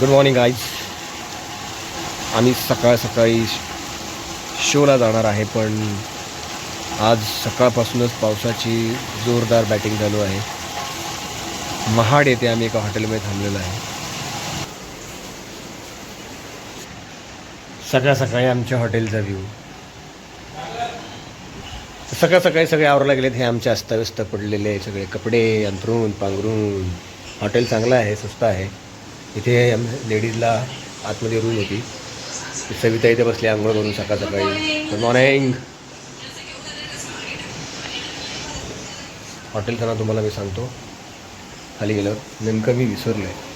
Good morning eyes आम्ही सकाळ सकाळी शोला जाणार आहे पण आज सकाळपासूनच पावसाची जोरदार बॅटिंग चालू आहे. महाड येथे आम्ही एका हॉटेलमध्ये थांबलेलो आहे. सकाळ सकाळी आमच्या हॉटेलचा व्ह्यू सकाळ सकाळी सगळे आवरायला गेलेत हे आमचे अस्ताव्यस्त पडलेले सगळे कपडे अंथरून पांघरून. हॉटेल चांगलं आहे स्वस्त आहे. इथे लेडीजला आतमध्ये रूम होती. सविता इथे बसली आंघोळ करून सकाळ सकाळी. गुड मॉर्निंग हॉटेलचं नाव तुम्हाला मी सांगतो. खाली गेलं नेमकं मी विसरलो आहे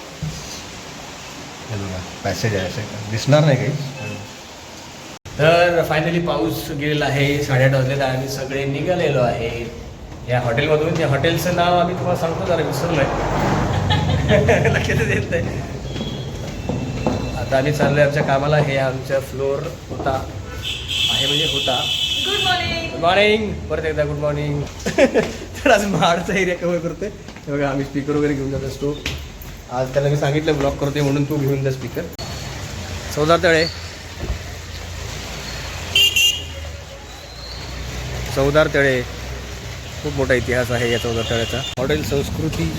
बघा पॅसेज आहे असं. दिसणार नाही काही. तर फायनली पाऊस गेलेला आहे साडेआठ वाजलेला आहे आम्ही सगळे निघालेलो आहे. या हॉटेलमधून या हॉटेलचं नाव आम्ही तुम्हाला सांगतो जरा विसरलो आहे लक्षातच येत नाही आता आम्ही चाललोय आमच्या कामाला. हे आमचा फ्लोअर होता. आहे म्हणजे होता. गुड मॉर्निंग परत एकदा गुड मॉर्निंग तर आज महाडचा एरिया कव्हर करतोय. बघा आम्ही स्पीकर वगैरे घेऊन जात असतो आज त्याला मी सांगितलं ब्लॉक करतोय म्हणून तू घेऊन जा स्पीकर चौदा तळे. चौदार तळे. खूप मोठा इतिहास आहे या चौदार तळ्याचा. हॉटेल संस्कृती.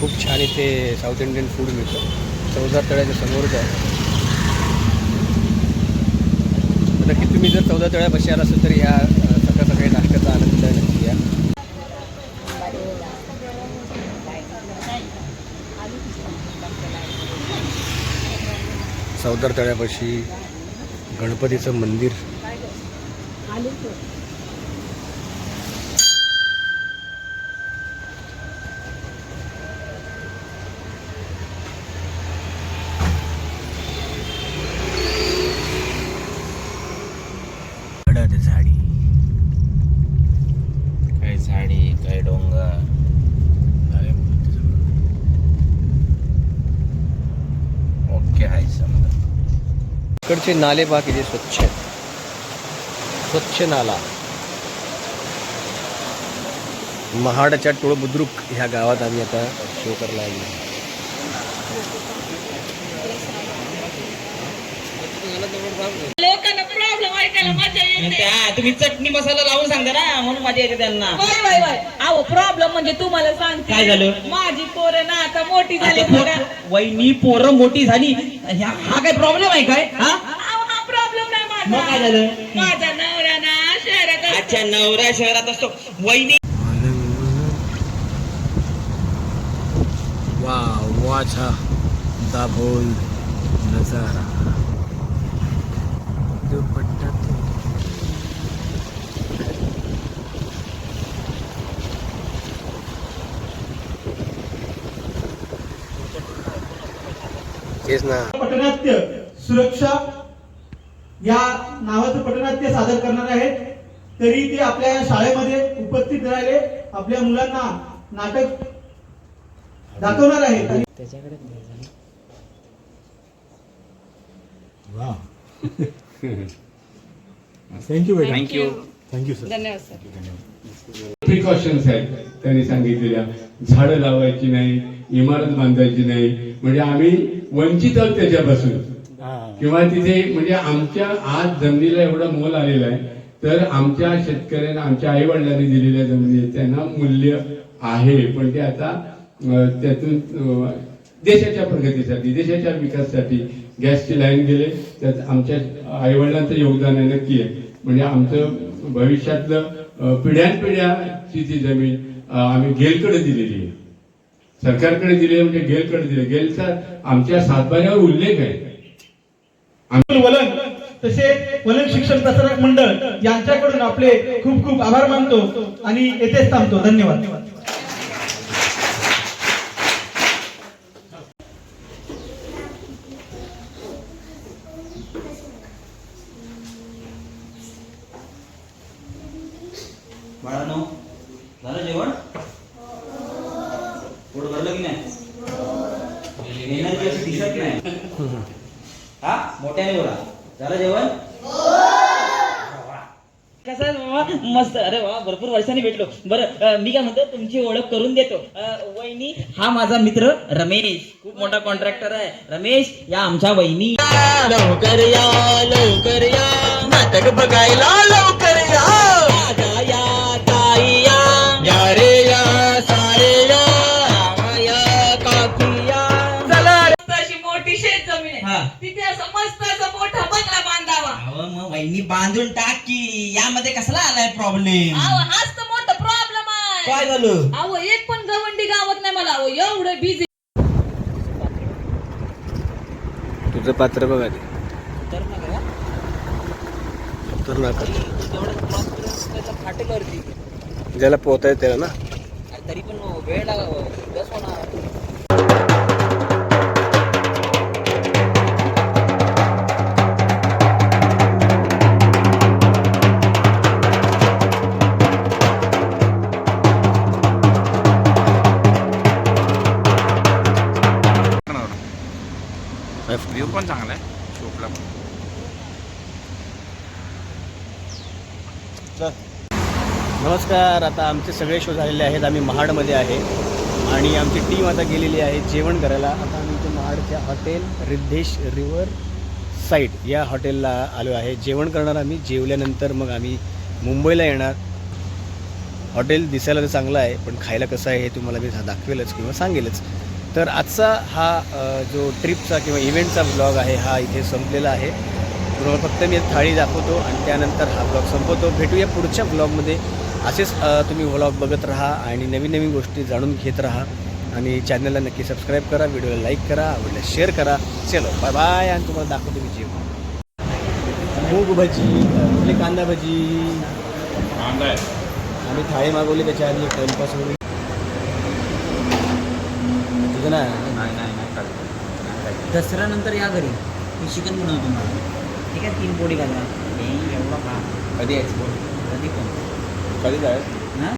खूप छान इथे साऊथ इंडियन फूड मिळतं. चौदार तळ्याच्या समोरच आहे. नक्की तुम्ही जर चौदा तळ्यापाशी आला असेल तर ह्या सकाळ सकाळी नाश्त्याचा आनंद नक्की घ्या. चौदार तळ्यापाशी गणपतीचं मंदिर गडद झाडी काय झाडी काय डोंगर ओके आहे समजा इकडचे नाले पहा किती स्वच्छ आहेत. स्वच्छ नाला. महाडच्या टोळ बुद्रुक ह्या गावात आम्ही आता शो करायला आलो प्रॉब्लेम ऐकायला मजा येते. त्या तुम्ही चटणी मसाला लावून सांगता ना म्हणून मजा येते त्यांना. वय वय वय अहो प्रॉब्लेम म्हणजे तुम्हाला सांगते. काय झालं? माझी पोरं ना आता मोठी झाली आता बघा. पो- वहिनी पोरं मोठी झाली. ह्या- हा काय प्रॉब्लेम आहे काय? हा? अहो, हा प्रॉब्लेम नाही मग काय माझा झालं? माझा नवरा ना शहरात असतो. अच्छा नवरा शहरात असतो. वहिनी वा वाचा दाभोल नजारा. तेच ना. पटनाट्य सुरक्षा या नावाचं पटनाट्य सादर करणार आहेत. तरी ते आपल्या शाळेमध्ये उपस्थित राहिले. आपल्या मुलांना नाटक दाखवणार आहेत. आणि thank you thank you thank you sir धन्यवाद सर प्रिकॉशन्स आहेत त्यांनी सांगितलेल्या. झाडं लावायची नाही इमारत बांधायची नाही. म्हणजे आम्ही वंचित आहोत त्याच्यापासून. किंवा तिथे म्हणजे आमच्या आज जमिनीला एवढं मोल आलेलं आहे तर आमच्या शेतकऱ्यांना आमच्या आई वडिलांनी दिलेल्या जमिनी त्यांना मूल्य आहे. पण ते आता त्यातून देशाच्या प्रगतीसाठी देशाच्या विकासासाठी गॅसची लाईन गेले. त्यात आमच्या आई वडिलांचं योगदान आहे नक्की आहे. म्हणजे आमचं भविष्यातलं पिढ्यानपिढ्याची ती जमीन आम्ही गेलकडे दिलेली आहे. सरकारकडे दिले म्हणजे गेलकडे दिले गेलचा आमच्या सातबाऱ्यावर उल्लेख आहे. वलन तसे वलन शिक्षण प्रसारक मंडळ यांच्याकडून आपले खूप खूप आभार मानतो आणि येथेच थांबतो. धन्यवाद बाळानो झालं जेवण पोट भरलं की नाही? एनर्जी अशी दिसत नाही? हा? मोठ्याने बोला. झालं जेवण? कसं आहे बाबा मस्त. अरे वा भरपूर वर्षांनी भेटलो. बरं मी काय म्हणतो तुमची ओळख करून देतो. वहिनी हा माझा मित्र रमेश. खूप मोठा कॉन्ट्रॅक्टर आहे. रमेश या आमच्या वहिनी. लवकर या लवकर या. नाटक बघायला बांधून टाक की यामध्ये कसला आलाय प्रॉब्लेम अहो हाच तर मोठा प्रॉब्लेम आहे. काय झालं? अहो एक पण गवंडी गावात नाही मला. अहो एवढं बिझी तुझं पात्र बघा ते. तर ना तेवढं ज्याला पोहता येते ना. तरी पण वेळ लागावं. बस होणार आहे नमस्कार आता आमचे सगळे शो झालेले आहेत आम्ही महाडमध्ये आहे. आणि आमची टीम आता गेलेली आहे जेवण करायला. आता आम्ही इथे महाडच्या हॉटेल रिद्धेश रिव्हर साईड या हॉटेलला आलो आहे. जेवण करणार आम्ही जेवल्यानंतर मग आम्ही मुंबईला येणार. हॉटेल दिसायला तर चांगलं आहे पण खायला कसं आहे हे तुम्हाला मी दाखवेलच किंवा सांगेलच. तर आजचा हा जो ट्रिपचा किंवा इव्हेंटचा ब्लॉग आहे हा इथे संपलेला आहे. फक्त मी थाळी दाखवतो आणि त्यानंतर हा ब्लॉग संपवतो. भेटूया पुढच्या ब्लॉगमध्ये. असेच तुम्ही व्लॉग बघत राहा आणि नवीन नवीन गोष्टी जाणून घेत राहा. आणि चॅनलला नक्की सबस्क्राईब करा व्हिडिओला लाईक करा आवडल्यास शेअर करा. चलो बाय बाय आणि तुम्हाला दाखवतो मी जेवण. मूग भजी आपली कांदा भजी. कांदा आहे. आम्ही थाळी मागवली त्याच्या आधी टाइमपास वगैरे तुझं ना? नाही नाही नाही खाल्लं. दसऱ्यानंतर या घरी. मी चिकन बनवतो तुम्हाला. ठीक आहे? तीन पोळी घाला एवढा खा कधी यायचं? कधी पण. कधी जायचं?